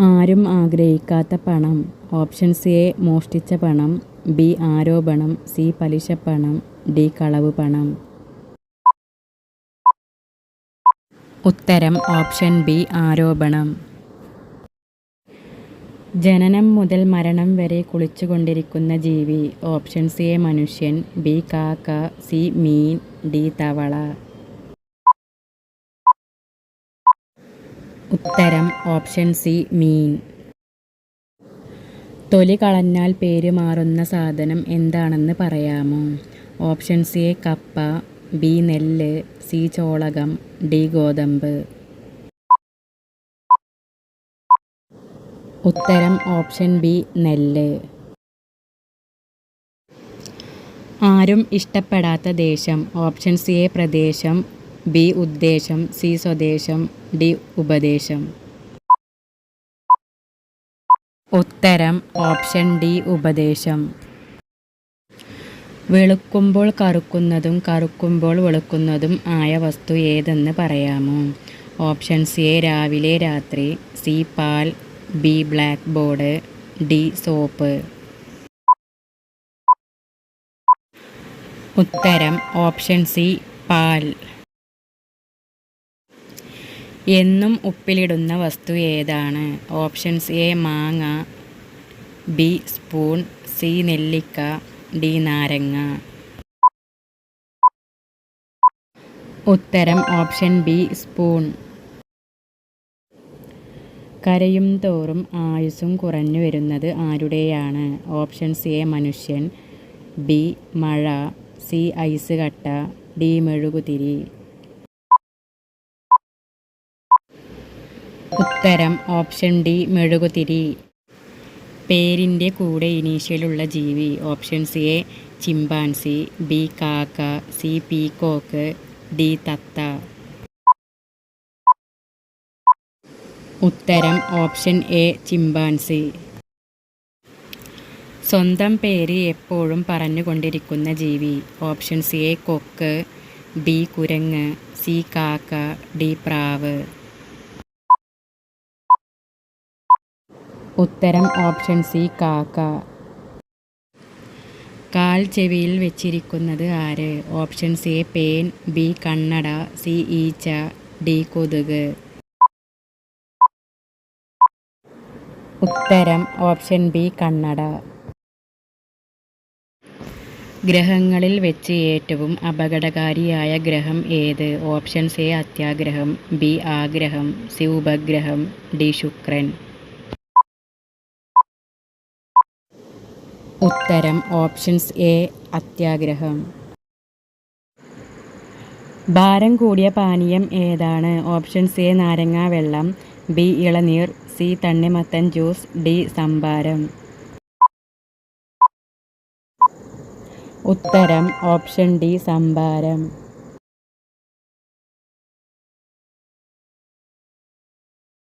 ആരും ആഗ്രഹിക്കാത്ത പണം. ഓപ്ഷൻ സി എ മോഷ്ടിച്ച പണം. ബി ആരോപണം. സി പലിശ പണം. ഡി കളവ് പണം. ഉത്തരം ഓപ്ഷൻ ബി ആരോപണം. ജനനം മുതൽ മരണം വരെ കുളിച്ചുകൊണ്ടിരിക്കുന്ന ജീവി. ഓപ്ഷൻ സി എ മനുഷ്യൻ. ബി കാക്ക. സി മീൻ. ഡി തവള. ഉത്തരം ഓപ്ഷൻ സി മീൻ. തൊലി കളഞ്ഞാൽ പേര് മാറുന്ന സാധനം എന്താണെന്ന് പറയാമോ? ഓപ്ഷൻ സി എ കപ്പ ബി നെല്ല് സി ചോളകം ഡി ഗോതമ്പ്. ഉത്തരം ഓപ്ഷൻ ബി നെല്ല്. ആരും ഇഷ്ടപ്പെടാത്ത ദേശം. ഓപ്ഷൻ സി എ പ്രദേശം. ബി ഉദ്ദേശം സി സ്വദേശം ഡി ഉപദേശം. ഉത്തരം ഓപ്ഷൻ ഡി ഉപദേശം. വെളുക്കുമ്പോൾ കറുക്കുന്നതും കറുക്കുമ്പോൾ വെളുക്കുന്നതും ആയ വസ്തു ഏതെന്ന് പറയാമോ? ഓപ്ഷൻ സി രാവിലെ രാത്രി സി പാൽ B black board D soap. ഉത്തരം ഓപ്ഷൻ സി പാൽ. എന്നും ഉപ്പിലിടുന്ന വസ്തു ഏതാണ്? ഓപ്ഷൻസ് എ മാങ്ങ ബി സ്പൂൺ സി നെല്ലിക്ക ഡി നാരങ്ങ. ഉത്തരം ഓപ്ഷൻ ബി സ്പൂൺ. കരയും തോറും ആയുസ്സും കുറഞ്ഞു വരുന്നത് ആരുടെയാണ്? ഓപ്ഷൻസ് എ മനുഷ്യൻ ബി മഴ സി ഐസ് കട്ട ഡി മെഴുകുതിരി. ഉത്തരം ഓപ്ഷൻ ഡി മെഴുകുതിരി. പേരിന്റെ കൂടെ ഇനീഷ്യലുള്ള ജീവി. Option C A chimpanzee. B കാക്ക. സി പീക്കോക്ക് ഡി തത്ത. ഉത്തരം ഓപ്ഷൻ എ ചിമ്പാൻസി. സ്വന്തം പേര് എപ്പോഴും പറഞ്ഞുകൊണ്ടിരിക്കുന്ന ജീവി. ഓപ്ഷൻ സി എ കൊക്ക്. ബി കുരങ്ങ്. സി കാക്ക. ഡി പ്രാവ്. ഉത്തരം ഓപ്ഷൻ സി കാക്ക. കാൽ ചെവിയിൽ വെച്ചിരിക്കുന്നത് ആര്? ഓപ്ഷൻ സി പേൻ. ബി കണ്ണട. സി ഈച്ച. ഡി കൊതുക്. ഉത്തരം ഓപ്ഷൻ ബി കണ്ണട. ഗ്രഹങ്ങളിൽ വെച്ച് ഏറ്റവും അപകടകാരിയായ ഗ്രഹം ഏത്? ഓപ്ഷൻ എ അത്യാഗ്രഹം. ബി ആഗ്രഹം. സി ഉപഗ്രഹം. ഡി ശുക്രൻ. ഉത്തരം ഓപ്ഷൻസ് എ അത്യാഗ്രഹം. ഭാരം കൂടിയ പാനീയം ഏതാണ്? ഓപ്ഷൻസ് എ നാരങ്ങ വെള്ളം ബി ഇളനീർ സി തണ്ണിമത്തൻ ജ്യൂസ് ഡി സംഭാരം ഉത്തരം ഓപ്ഷൻ ഡി സംഭാരം